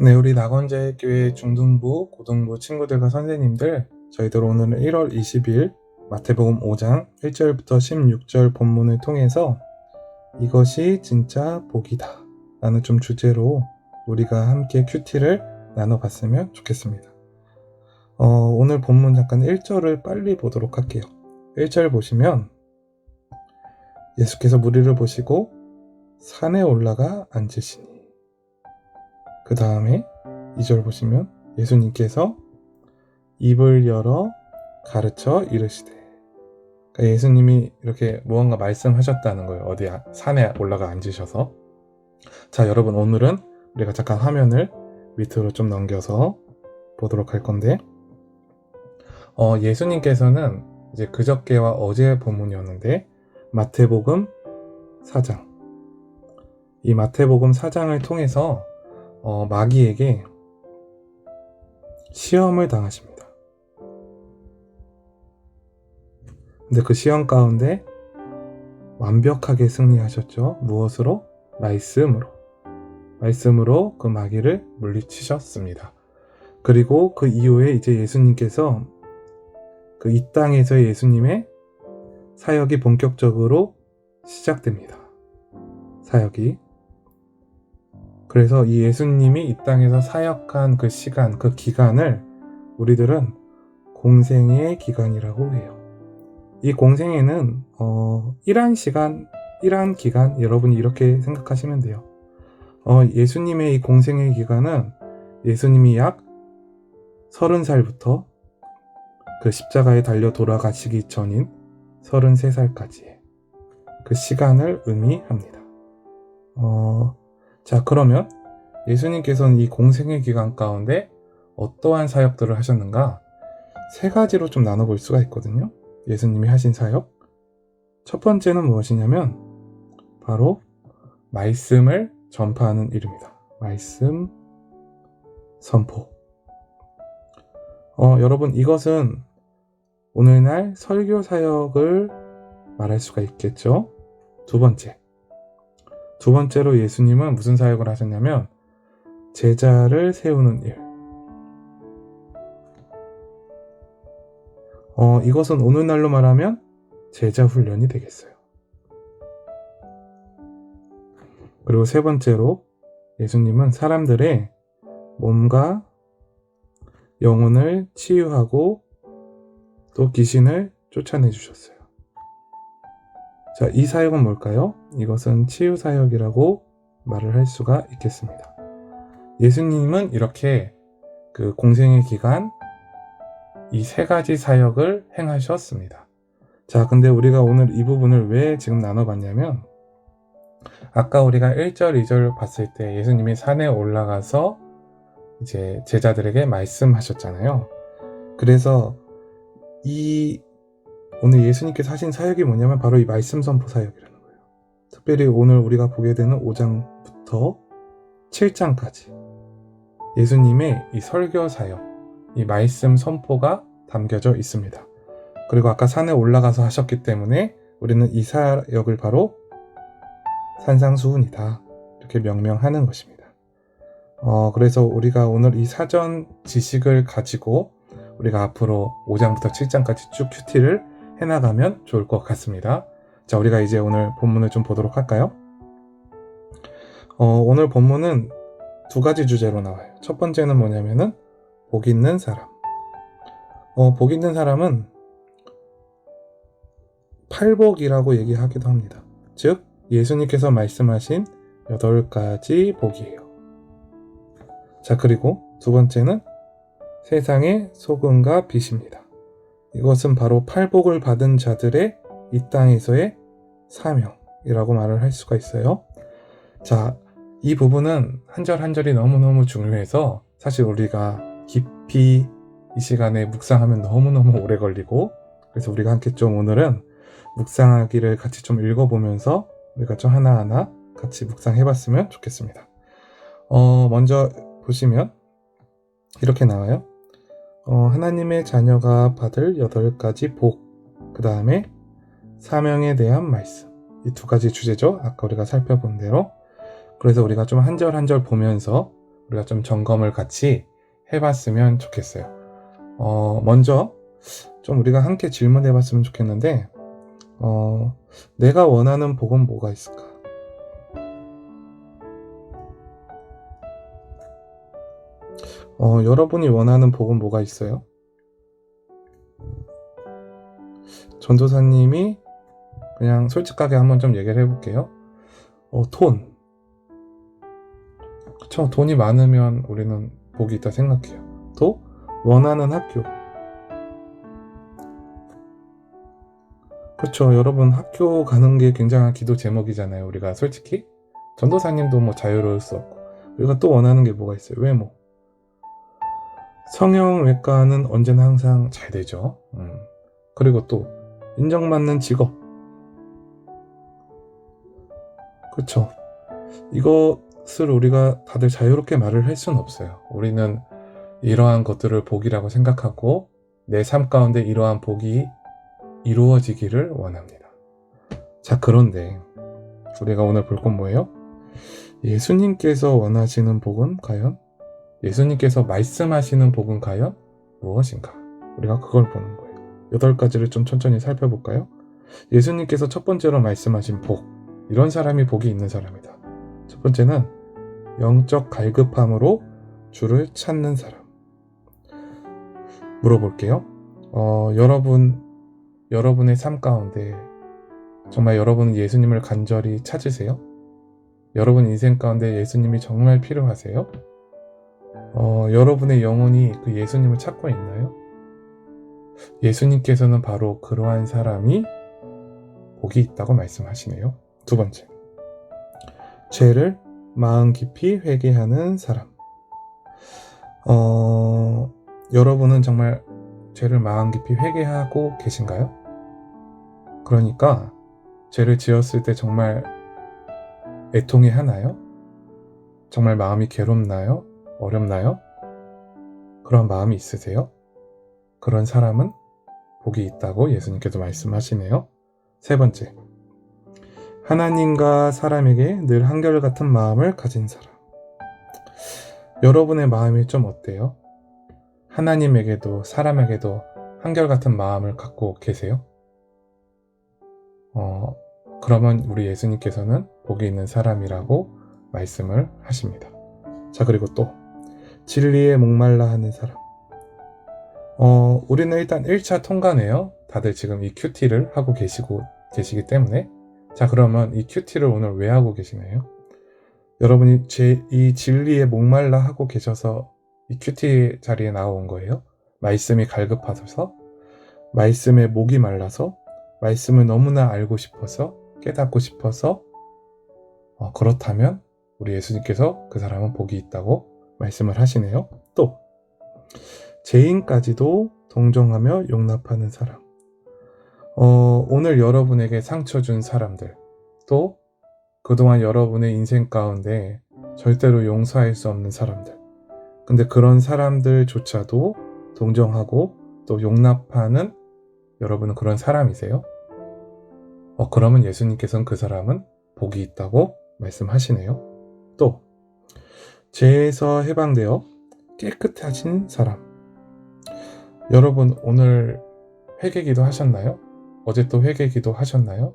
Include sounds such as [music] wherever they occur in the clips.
네, 우리 낙원제일교회 중등부, 고등부 친구들과 선생님들, 저희들 오늘은 1월 20일 마태복음 5장 1절부터 16절 본문을 통해서 이것이 진짜 복이다 라는 좀 주제로 우리가 함께 큐티를 나눠봤으면 좋겠습니다. 어, 오늘 본문 잠깐 1절을 빨리 보도록 할게요. 1절 보시면 예수께서 무리를 보시고 산에 올라가 앉으시니 그 다음에 2절 보시면 예수님께서 입을 열어 가르쳐 이르시되 그러니까 예수님이 이렇게 무언가 말씀하셨다는 거예요. 어디 산에 올라가 앉으셔서 자 여러분 오늘은 우리가 잠깐 화면을 밑으로 좀 넘겨서 보도록 할 건데 어, 예수님께서는 이제 그저께와 어제 본문이었는데 마태복음 4장 이 마태복음 4장을 통해서 어, 마귀에게 시험을 당하십니다. 근데 그 시험 가운데 완벽하게 승리하셨죠. 무엇으로? 말씀으로. 말씀으로 그 마귀를 물리치셨습니다. 그리고 그 이후에 이제 예수님께서 그 이 땅에서 예수님의 사역이 본격적으로 시작됩니다. 사역이. 그래서 이 예수님이 이 땅에서 사역한 그 시간, 그 기간을 우리들은 공생의 기간이라고 해요. 이 공생에는 어, 일한 시간, 일한 기간 여러분이 이렇게 생각하시면 돼요. 어, 예수님의 이 공생의 기간은 예수님이 약 30살부터 그 십자가에 달려 돌아가시기 전인 33살까지의 그 시간을 의미합니다. 어, 자, 그러면 예수님께서는 이 공생의 기간 가운데 어떠한 사역들을 하셨는가? 세 가지로 좀 나눠볼 수가 있거든요. 예수님이 하신 사역. 첫 번째는 무엇이냐면, 바로 말씀을 전파하는 일입니다. 말씀 선포. 어, 여러분, 이것은 오늘날 설교 사역을 말할 수가 있겠죠. 두 번째. 두 번째로 예수님은 무슨 사역을 하셨냐면 제자를 세우는 일. 어, 이것은 오늘날로 말하면 제자 훈련이 되겠어요. 그리고 세 번째로 예수님은 사람들의 몸과 영혼을 치유하고 또 귀신을 쫓아내 주셨어요. 자, 이 사역은 뭘까요? 이것은 치유 사역이라고 말을 할 수가 있겠습니다. 예수님은 이렇게 그 공생의 기간 이 세 가지 사역을 행하셨습니다. 자, 근데 우리가 오늘 이 부분을 왜 지금 나눠봤냐면 아까 우리가 1절, 2절 봤을 때 예수님이 산에 올라가서 이제 제자들에게 말씀하셨잖아요. 그래서 이 오늘 예수님께서 하신 사역이 뭐냐면 바로 이 말씀 선포 사역이라는 거예요. 특별히 오늘 우리가 보게 되는 5장부터 7장까지 예수님의 이 설교 사역, 이 말씀 선포가 담겨져 있습니다. 그리고 아까 산에 올라가서 하셨기 때문에 우리는 이 사역을 바로 산상수훈이다. 이렇게 명명하는 것입니다. 어, 그래서 우리가 오늘 이 사전 지식을 가지고 우리가 앞으로 5장부터 7장까지 쭉 큐티를 해나가면 좋을 것 같습니다. 자, 우리가 이제 오늘 본문을 좀 보도록 할까요? 어, 오늘 본문은 두 가지 주제로 나와요. 첫 번째는 뭐냐면은 복 있는 사람. 어, 복 있는 사람은 팔복이라고 얘기하기도 합니다. 즉, 예수님께서 말씀하신 여덟 가지 복이에요. 자, 그리고 두 번째는 세상의 소금과 빛입니다. 이것은 바로 팔복을 받은 자들의 이 땅에서의 사명이라고 말을 할 수가 있어요. 자, 이 부분은 한 절 한 절이 너무너무 중요해서 사실 우리가 깊이 이 시간에 묵상하면 너무너무 오래 걸리고 그래서 우리가 함께 좀 오늘은 묵상하기를 같이 좀 읽어보면서 우리가 좀 하나하나 같이 묵상해봤으면 좋겠습니다. 어, 먼저 보시면 이렇게 나와요. 어, 하나님의 자녀가 받을 여덟 가지 복, 그 다음에 사명에 대한 말씀. 이 두 가지 주제죠. 아까 우리가 살펴본 대로. 그래서 우리가 좀 한 절 한 절 보면서 우리가 좀 점검을 같이 해봤으면 좋겠어요. 어, 먼저 좀 우리가 함께 질문해봤으면 좋겠는데, 어, 내가 원하는 복은 뭐가 있을까? 어, 여러분이 원하는 복은 뭐가 있어요? 전도사님이 그냥 솔직하게 한번 좀 얘기를 해볼게요. 어, 돈. 그쵸. 돈이 많으면 우리는 복이 있다 생각해요. 또, 원하는 학교. 그쵸. 여러분 학교 가는 게 굉장한 기도 제목이잖아요. 우리가 솔직히. 전도사님도 뭐 자유로울 수 없고. 우리가 또 원하는 게 뭐가 있어요? 외모. 성형외과는 언제나 항상 잘 되죠. 음. 그리고 또, 인정받는 직업. 그쵸. 이것을 우리가 다들 자유롭게 말을 할 수는 없어요. 우리는 이러한 것들을 복이라고 생각하고 내 삶 가운데 이러한 복이 이루어지기를 원합니다. 자, 그런데 우리가 오늘 볼 건 뭐예요? 예수님께서 원하시는 복은 과연? 예수님께서 말씀하시는 복은 과연 무엇인가? 우리가 그걸 보는 거예요. 여덟 가지를 좀 천천히 살펴볼까요? 예수님께서 첫 번째로 말씀하신 복. 이런 사람이 복이 있는 사람이다. 첫 번째는 영적 갈급함으로 주를 찾는 사람. 물어볼게요. 어, 여러분, 여러분의 삶 가운데 정말 여러분은 예수님을 간절히 찾으세요? 여러분 인생 가운데 예수님이 정말 필요하세요? 어, 여러분의 영혼이 그 예수님을 찾고 있나요? 예수님께서는 바로 그러한 사람이 복이 있다고 말씀하시네요. 두 번째. 죄를 마음 깊이 회개하는 사람. 어, 여러분은 정말 죄를 마음 깊이 회개하고 계신가요? 그러니까 죄를 지었을 때 정말 애통해 하나요? 정말 마음이 괴롭나요? 어렵나요? 그런 마음이 있으세요? 그런 사람은 복이 있다고 예수님께서 말씀하시네요. 세 번째. 하나님과 사람에게 늘 한결같은 마음을 가진 사람. 여러분의 마음이 좀 어때요? 하나님에게도 사람에게도 한결같은 마음을 갖고 계세요? 어, 그러면 우리 예수님께서는 복이 있는 사람이라고 말씀을 하십니다. 자, 그리고 또, 진리에 목말라 하는 사람. 어, 우리는 일단 1차 통과네요. 다들 지금 이 큐티를 하고 계시고 계시기 때문에. 자, 그러면 이 큐티를 오늘 왜 하고 계시나요? 여러분이 제, 이 진리에 목말라 하고 계셔서 이 큐티 자리에 나온 거예요? 말씀이 갈급하셔서? 말씀에 목이 말라서? 말씀을 너무나 알고 싶어서? 깨닫고 싶어서? 어, 그렇다면 우리 예수님께서 그 사람은 복이 있다고 말씀을 하시네요. 또, 죄인까지도 동정하며 용납하는 사람. 어, 오늘 여러분에게 상처 준 사람들, 또 그동안 여러분의 인생 가운데 절대로 용서할 수 없는 사람들. 근데 그런 사람들조차도 동정하고 또 용납하는 여러분은 그런 사람이세요? 어, 그러면 예수님께서는 그 사람은 복이 있다고 말씀하시네요. 또, 죄에서 해방되어 깨끗하신 사람. 여러분, 오늘 회개기도 하셨나요? 어제 또 회개기도 하셨나요?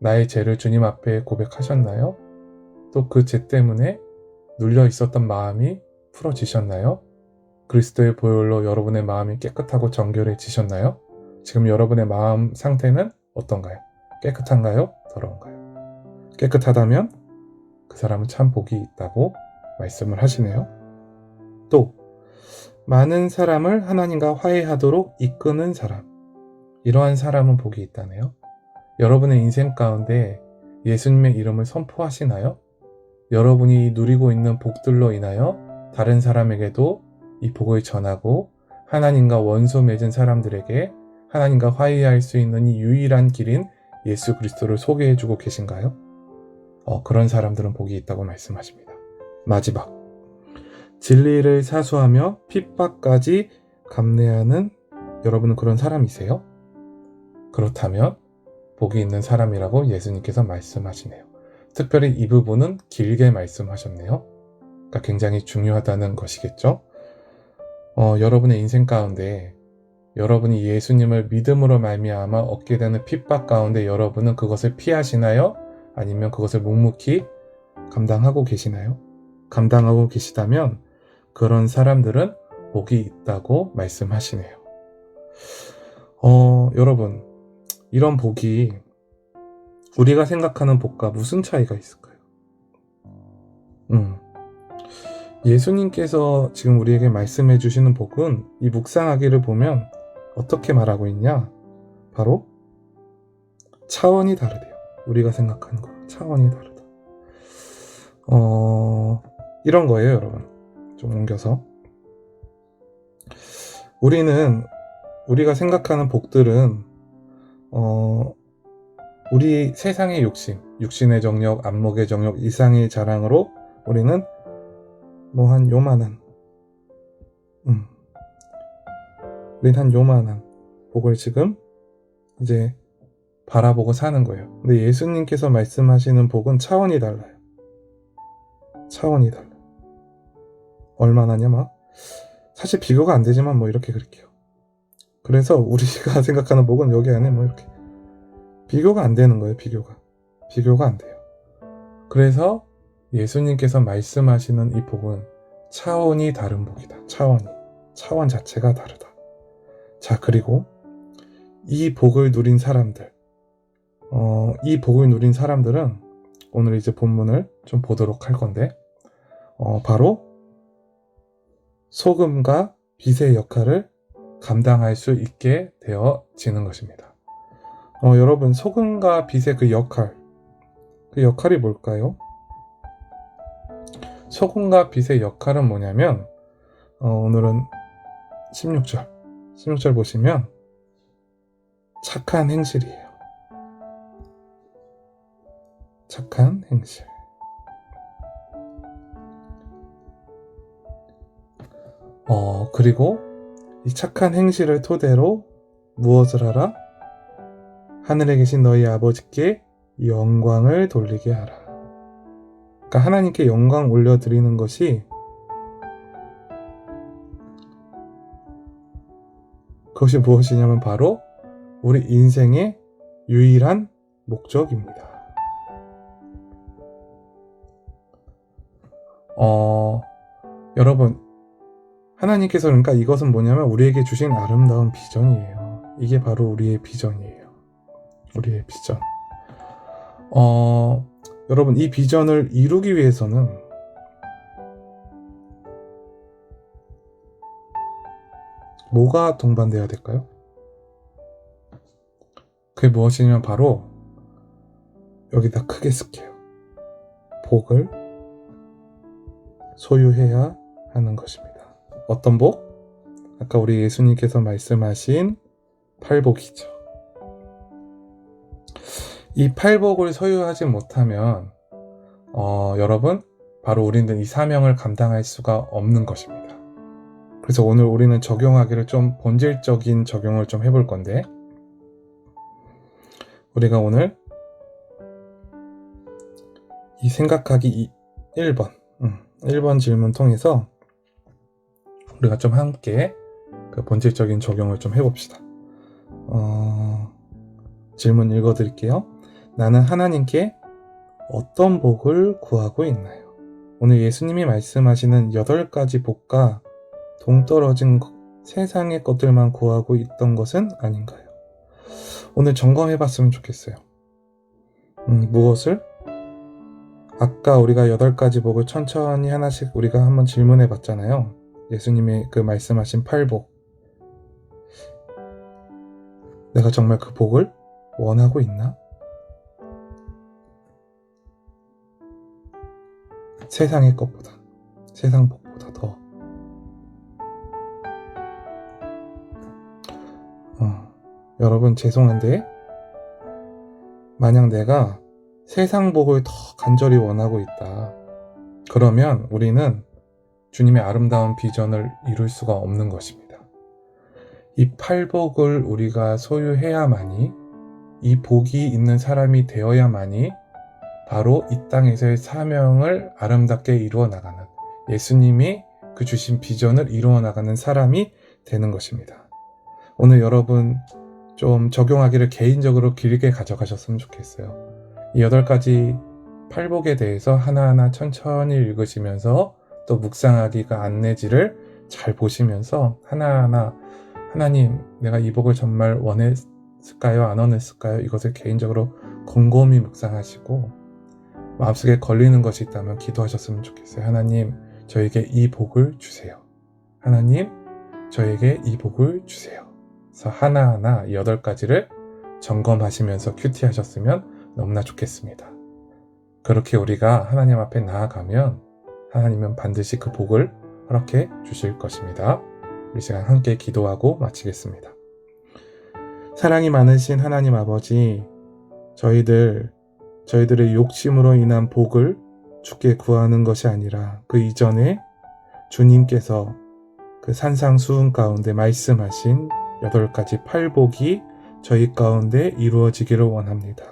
나의 죄를 주님 앞에 고백하셨나요? 또 그 죄 때문에 눌려 있었던 마음이 풀어지셨나요? 그리스도의 보혈로 여러분의 마음이 깨끗하고 정결해지셨나요? 지금 여러분의 마음 상태는 어떤가요? 깨끗한가요? 더러운가요? 깨끗하다면 그 사람은 참 복이 있다고 말씀을 하시네요. 또, 많은 사람을 하나님과 화해하도록 이끄는 사람. 이러한 사람은 복이 있다네요. 여러분의 인생 가운데 예수님의 이름을 선포하시나요? 여러분이 누리고 있는 복들로 인하여 다른 사람에게도 이 복을 전하고 하나님과 원수 맺은 사람들에게 하나님과 화해할 수 있는 이 유일한 길인 예수 그리스도를 소개해주고 계신가요? 어, 그런 사람들은 복이 있다고 말씀하십니다. 마지막. 진리를 사수하며 핍박까지 감내하는 여러분은 그런 사람이세요? 그렇다면 복이 있는 사람이라고 예수님께서 말씀하시네요. 특별히 이 부분은 길게 말씀하셨네요. 굉장히 중요하다는 것이겠죠. 어, 여러분의 인생 가운데 여러분이 예수님을 믿음으로 말미암아 얻게 되는 핍박 가운데 여러분은 그것을 피하시나요? 아니면 그것을 묵묵히 감당하고 계시나요? 감당하고 계시다면 그런 사람들은 복이 있다고 말씀하시네요. 어, 여러분, 이런 복이 우리가 생각하는 복과 무슨 차이가 있을까요? 음. 예수님께서 지금 우리에게 말씀해 주시는 복은 이 묵상하기를 보면 어떻게 말하고 있냐? 바로 차원이 다르대요. 우리가 생각하는 거 차원이 다르다. 어, 이런 거예요, 여러분. 좀 옮겨서. 우리는 우리가 생각하는 복들은 어, 우리 세상의 욕심, 육신의 정력, 안목의 정력, 이상의 자랑으로 우리는 뭐 한 요만한, 음, 우린 한 요만한 복을 지금 이제 바라보고 사는 거예요. 근데 예수님께서 말씀하시는 복은 차원이 달라요. 차원이 달라. 요 얼마나냐 막 사실 비교가 안 되지만 뭐 이렇게 그릴게요. 그래서 우리가 [laughs] 생각하는 복은 여기 안에 뭐 이렇게 비교가 안 되는 거예요. 비교가 비교가 안 돼요. 그래서 예수님께서 말씀하시는 이 복은 차원이 다른 복이다. 차원이 차원 자체가 다르다. 자 그리고 이 복을 누린 사람들, 어, 이 복을 누린 사람들은 오늘 이제 본문을 좀 보도록 할 건데, 어, 바로 소금과 빛의 역할을 감당할 수 있게 되어지는 것입니다. 어, 여러분, 소금과 빛의 그 역할, 그 역할이 뭘까요? 소금과 빛의 역할은 뭐냐면, 어, 오늘은 16절, 16절 보시면, 착한 행실이에요. 착한 행실. 그리고 이 착한 행실을 토대로 무엇을 하라? 하늘에 계신 너희 아버지께 영광을 돌리게 하라. 그러니까 하나님께 영광 올려드리는 것이 그것이 무엇이냐면 바로 우리 인생의 유일한 목적입니다. 어, 여러분, 하나님께서 그러니까 이것은 뭐냐면 우리에게 주신 아름다운 비전이에요. 이게 바로 우리의 비전이에요. 우리의 비전. 어, 여러분, 이 비전을 이루기 위해서는 뭐가 동반돼야 될까요? 그게 무엇이냐면 바로 여기다 크게 쓸게요. 복을 소유해야 하는 것입니다. 어떤 복? 아까 우리 예수님께서 말씀하신 팔복이죠. 이 팔복을 소유하지 못하면 어, 여러분 바로 우리는 이 사명을 감당할 수가 없는 것입니다. 그래서 오늘 우리는 적용하기를 좀 본질적인 적용을 좀 해볼 건데 우리가 오늘 이 생각하기 1번, 1번 질문 통해서 우리가 좀 함께 그 본질적인 적용을 좀 해봅시다. 어, 질문 읽어드릴게요. 나는 하나님께 어떤 복을 구하고 있나요? 오늘 예수님이 말씀하시는 여덟 가지 복과 동떨어진 세상의 것들만 구하고 있던 것은 아닌가요? 오늘 점검해 봤으면 좋겠어요. 음, 무엇을? 아까 우리가 여덟 가지 복을 천천히 하나씩 우리가 한번 질문해 봤잖아요. 예수님이 그 말씀하신 팔복. 내가 정말 그 복을 원하고 있나? 세상의 것보다, 세상 복보다 더. 어, 여러분, 죄송한데, 만약 내가 세상 복을 더 간절히 원하고 있다. 그러면 우리는 주님의 아름다운 비전을 이룰 수가 없는 것입니다. 이 팔복을 우리가 소유해야만이 이 복이 있는 사람이 되어야만이 바로 이 땅에서의 사명을 아름답게 이루어 나가는 예수님이 그 주신 비전을 이루어 나가는 사람이 되는 것입니다. 오늘 여러분 좀 적용하기를 개인적으로 길게 가져가셨으면 좋겠어요. 이 여덟 가지 팔복에 대해서 하나하나 천천히 읽으시면서 또 묵상하기가 안내지를 잘 보시면서 하나하나 하나님 내가 이 복을 정말 원했을까요? 안 원했을까요? 이것을 개인적으로 곰곰이 묵상하시고 마음속에 걸리는 것이 있다면 기도하셨으면 좋겠어요. 하나님 저에게 이 복을 주세요. 하나님 저에게 이 복을 주세요. 그래서 하나하나 이 여덟 가지를 점검하시면서 큐티 하셨으면 너무나 좋겠습니다. 그렇게 우리가 하나님 앞에 나아가면 하나님은 반드시 그 복을 허락해 주실 것입니다. 우리 시간 함께 기도하고 마치겠습니다. 사랑이 많으신 하나님 아버지, 저희들, 저희들의 욕심으로 인한 복을 주께 구하는 것이 아니라 그 이전에 주님께서 그 산상수훈 가운데 말씀하신 여덟 가지 팔복이 저희 가운데 이루어지기를 원합니다.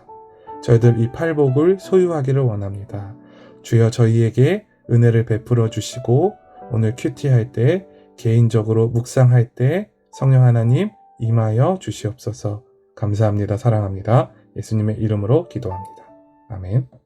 저희들 이 팔복을 소유하기를 원합니다. 주여 저희에게 은혜를 베풀어 주시고 오늘 큐티 할 때 개인적으로 묵상할 때 성령 하나님 임하여 주시옵소서 감사합니다. 사랑합니다. 예수님의 이름으로 기도합니다. 아멘.